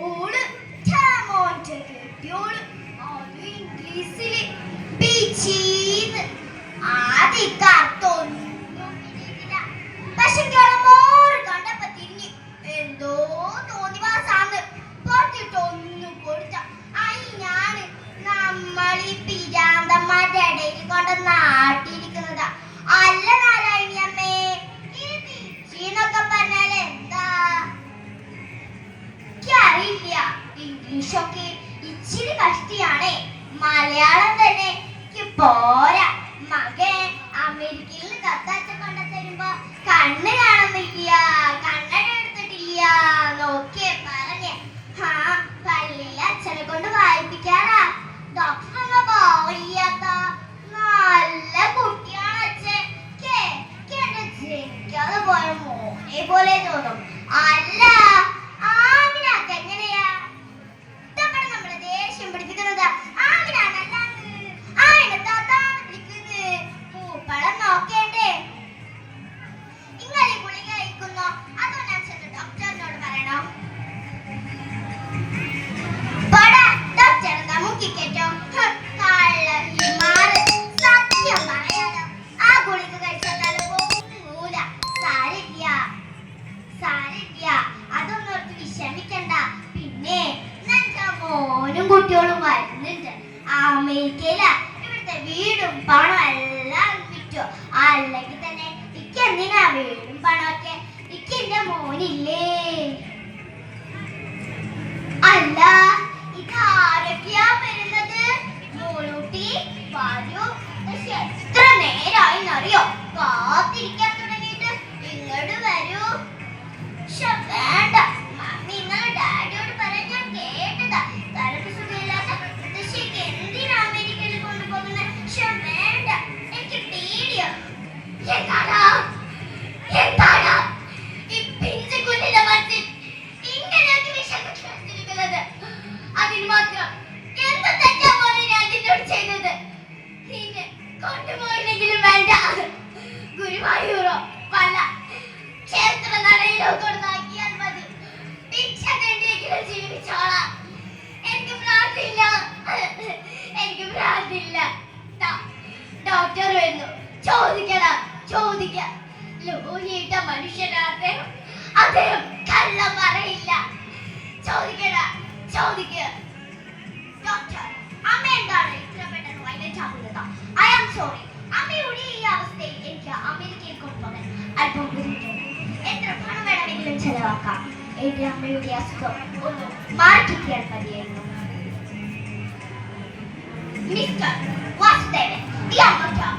All മോന്റെ കെട്ടിയോൾ ഓന് ഇംഗ്ലീഷിൽ ബീച്ചീന്ന് ആദ്യ കറുത്തൊന്നും ഇടിയില്ല പക്ഷെ കിളമോറ് കണ്ടപ്പോ തിരിഞ്ഞ് എന്തോ നാട് മലയാളം തന്നെ. എനിക്ക് പോരാ. മകൻ അമേരിക്കയിൽ കത്തച്ഛൻ കൊണ്ടു തരുമ്പോ കണ്ണ് അമേരിക്കയില ഇവിടുത്തെ വീടും പണം എല്ലാം വിറ്റു അല്ലെങ്കിൽ തന്നെ എനിക്ക് എന്തിനാ വീടും പണമൊക്കെ? എനിക്ക് മോനില്ലേ? ഗുരുവായൂരോ പല ക്ഷേത്ര കൊണ്ടാക്കിയാൽ മതി. എനിക്ക് എനിക്ക് ഡോക്ടർ പറയില്ല. ഡോക്ടർ അമ്മ എന്താണ് ഇത്ര പെട്ടെന്ന് വൈലന്റ് ആകുന്നത്? ഐ ആം സോറി അമ്മയുടെ ഈ അവസ്ഥയിൽ എനിക്ക് അമേരിക്കയിൽ കൊണ്ടുപോകാൻ അല്പം ബുദ്ധിമുട്ടുണ്ട് എത്ര പണം വേണമെങ്കിലും ചെലവാക്കാം എന്റെ അമ്മയുടെ അസുഖം ഒന്ന് മാറ്റിക്കിയാൽ മതിയായിരുന്നു മിസ്റ്റർ വാസുദേവൻ ഈ അമ്മയ്ക്ക് ഇപ്പോഴത്തെ